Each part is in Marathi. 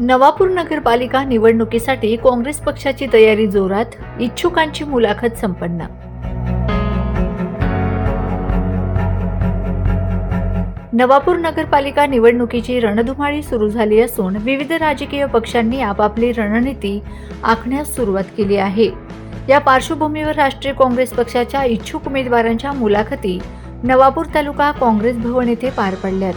नवापूर नगरपालिका निवडणुकीसाठी काँग्रेस पक्षाची तयारी जोरात इच्छुकांची मुलाखत संपन्न. नवापूर नगरपालिका निवडणुकीची रणधुमाळी सुरू झाली असून विविध राजकीय पक्षांनी आपापली रणनीती आखण्यास सुरुवात केली आहे. या पार्श्वभूमीवर राष्ट्रीय काँग्रेस पक्षाच्या इच्छुक उमेदवारांच्या मुलाखती नवापूर तालुका काँग्रेस भवन येथे पार पडल्यात.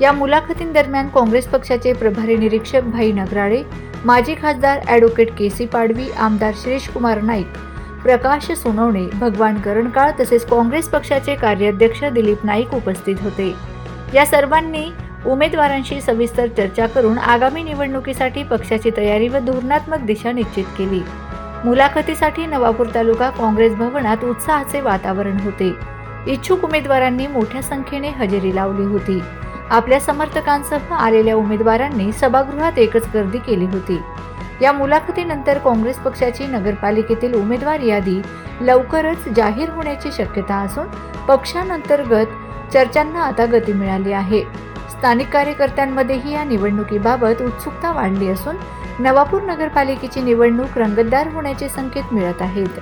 या मुलाखतींदरम्यान काँग्रेस पक्षाचे प्रभारी निरीक्षक भाई नगराळे माजी खासदार ॲडव्होकेट के सी पाडवी आमदार शिरीषकुमार नाईक प्रकाश सोनवणे भगवान करणकाळ तसेच काँग्रेस पक्षाचे कार्याध्यक्ष दिलीप नाईक उपस्थित होते. या सर्वांनी उमेदवारांशी सविस्तर चर्चा करून आगामी निवडणुकीसाठी पक्षाची तयारी व धोरणात्मक दिशा निश्चित केली. मुलाखतीसाठी नवापूर तालुका काँग्रेस भवनात उत्साहाचे वातावरण होते. इच्छुक उमेदवारांनी मोठ्या संख्येने हजेरी लावली होती. आपल्या समर्थकांसह आलेल्या उमेदवारांनी सभागृहात एकच गर्दी केली होती. या मुलाखतीनंतर काँग्रेस पक्षाची नगरपालिकेतील उमेदवार यादी लवकरच जाहीर होण्याची शक्यता असून पक्षांतर्गत चर्चांना आता गती मिळाली आहे. स्थानिक कार्यकर्त्यांमध्येही या निवडणुकीबाबत उत्सुकता वाढली असून नवापूर नगरपालिकेची निवडणूक रंगतदार होण्याचे संकेत मिळत आहेत.